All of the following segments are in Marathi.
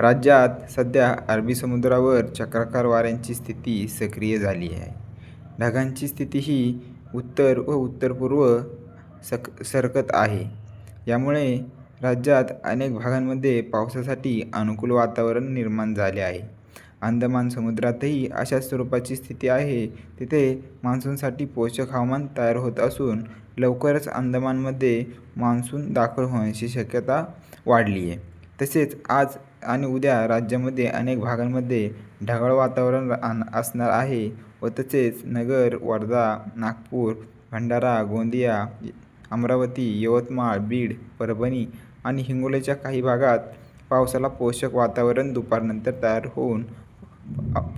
राज्यात सध्या अरबी समुद्रावर चक्राकार वाऱ्यांची स्थिती सक्रिय झाली आहे. ढगांची स्थिती ही उत्तर व उत्तर पूर्व सक सरकत आहे. यामुळे राज्यात अनेक भागांमध्ये पावसासाठी अनुकूल वातावरण निर्माण झाले आहे. अंदमान समुद्रातही अशाच स्वरूपाची स्थिती आहे तिथे मान्सूनसाठी पोषक हवामान तयार होत असून लवकरच अंदमानमध्ये मान्सून दाखल होण्याची शक्यता वाढली आहे. तसेच आज आणि उद्या राज्यामध्ये अनेक भागांमध्ये ढगाळ वातावरण असणार आहे व तसेच नगर वर्धा नागपूर भंडारा गोंदिया अमरावती यवतमाळ बीड परभणी आणि हिंगोलीच्या काही भागात पावसाला पोषक वातावरण दुपारनंतर तयार होऊन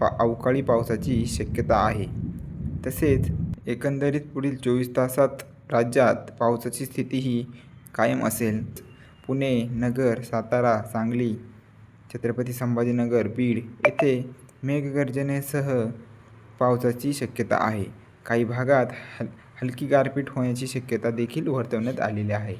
पा अवकाळी पावसाची शक्यता आहे. तसेच एकंदरीत पुढील चोवीस तासात राज्यात पावसाची स्थिती ही कायम असेल. पुणे नगर सातारा सांगली छत्रपती संभाजीनगर बीड येथे मेघगर्जनेसह पावसाची शक्यता आहे. काही भागात हल हलकी गारपीट होण्याची शक्यता देखील वर्तवण्यात आलेली आहे.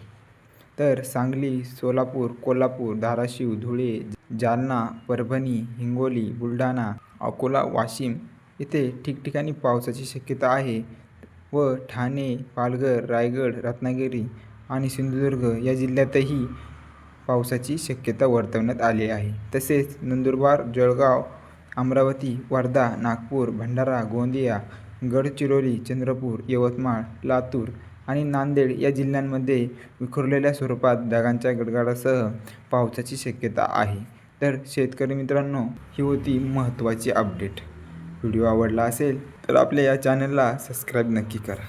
तर सांगली सोलापूर कोल्हापूर धाराशिव धुळे जालना परभणी हिंगोली बुलढाणा अकोला वाशिम येथे ठिकठिकाणी पावसाची शक्यता आहे व ठाणे पालघर रायगड रत्नागिरी आणि सिंधुदुर्ग या जिल्ह्यातही पावसाची शक्यता वर्तवण्यात आली आहे. तसेच नंदुरबार जळगाव अमरावती वर्धा नागपूर भंडारा गोंदिया गडचिरोली चंद्रपूर यवतमाळ लातूर आणि नांदेड या जिल्ह्यांमध्ये विखुरलेल्या स्वरूपात ढगांच्या गडगडासह पावसाची शक्यता आहे. तर शेतकरी मित्रांनो ही होती महत्त्वाची अपडेट. व्हिडिओ आवडला असेल तर आपल्या या चॅनलला सबस्क्राईब नक्की करा.